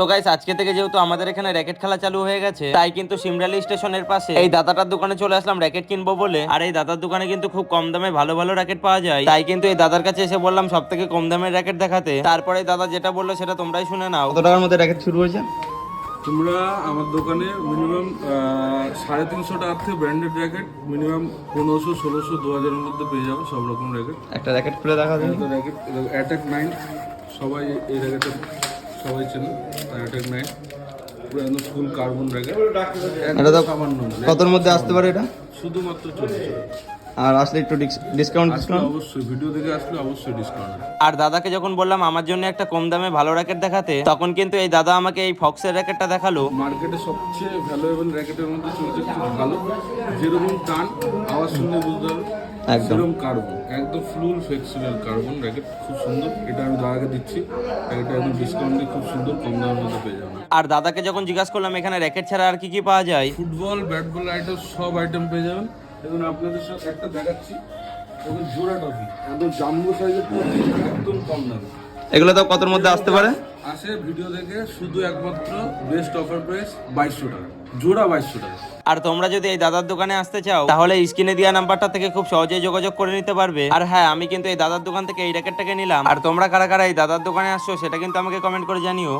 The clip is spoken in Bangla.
তো গাইস আজকে থেকে যেহেতু আমাদের এখানে র্যাকেট খেলা চালু হয়ে গেছে তাই কিন্তু সিমরালি স্টেশনের পাশে এই দাদাটার দোকানে চলে আসলাম র্যাকেট কিনবো বলে। আর এই দাদার দোকানে কিন্তু খুব কম দামে ভালো ভালো র্যাকেট পাওয়া যায়। তাই কিন্তু এই দাদার কাছে এসে বললাম সব থেকে কম দামের র্যাকেট দেখাতে। তারপরে দাদা যেটা বলল সেটা তোমরাই শুনে নাও। কত টাকার মধ্যে র্যাকেট শুরু হয়েছে? তোমরা আমার দোকানে মিনিমাম সাড়ে তিনশো টাকার থেকে ব্র্যান্ডেড র্যাকেট মিনিমাম পনেরোশো ষোলোশো দু হাজারের মধ্যে পেয়ে যাবে সব রকম র্যাকেট একটা র্যাকেট খুলে দেখা। যায় তো র্যাকেট অ্যাটাক নাইন সবাই এই র্যাকেটের সবাই চেনে অ্যাটাক নাইন পুরো ফুল কার্বন র্যাকেট এটা তো কতর মধ্যে আসতে পারে এটা? শুধুমাত্র চল্লিশ আর আসলে একটু ডিসকাউন্ট ডিসকাউন্ট অবশ্যই ভিডিও দেখে আসলে অবশ্যই ডিসকাউন্ট আর দাদাকে যখন বললাম আমার জন্য একটা কম দামে ভালো র্যাকেট দেখাতে তখন কিন্তু এই দাদা আমাকে এই ফক্সের র্যাকেটটা দেখাল। মার্কেটে সবচেয়ে ভ্যালুয়েবল র্যাকেটের মধ্যে চলছে খুব ভালো। যেরকম টান আওয়াজ শুনলে বুঝতে হবে। একদম। কার্বন একদম ফুল ফ্লেক্সিবল কার্বন র্যাকেট খুব সুন্দর। এটা আমি দাদাকে দিচ্ছি। র্যাকেটটা একদম ডিসকাউন্ট দিয়ে খুব সুন্দর কম দামের মধ্যে পেয়ে যাবেন। আর দাদাকে যখন জিজ্ঞাসা করলাম এখানে র্যাকেট ছাড়া আর কি কি পাওয়া যায়? ফুটবল ব্যাট বল আইটেম সব আইটেম পেয়ে যাবেন। দেখুন আপনাদের সাথে একটা দেখাচ্ছি। দেখুন জোড়া টপি একদম জাম্বো সাইজের একদম কম দামে। এগুলো তো কতর মধ্যে আসতে পারে? আসে ভিডিও দেখে শুধু একমাত্র বেস্ট অফার প্রাইস বাইশশো টাকা। জোড়া বাইশশো টাকা। আর তোমরা যদি এই দাদার দোকানে আসতে চাও, তাহলে স্ক্রিনে দেওয়া নাম্বারটা থেকে খুব সহজেই যোগাযোগ করে নিতে পারবে। আর হ্যাঁ আমি কিন্তু এই দাদার দোকান থেকে এই র্যাকেটটাকে নিলাম। আর তোমরা কারা কারা এই দাদার দোকানে আসছো, সেটা কিন্তু আমাকে কমেন্ট করে জানিও।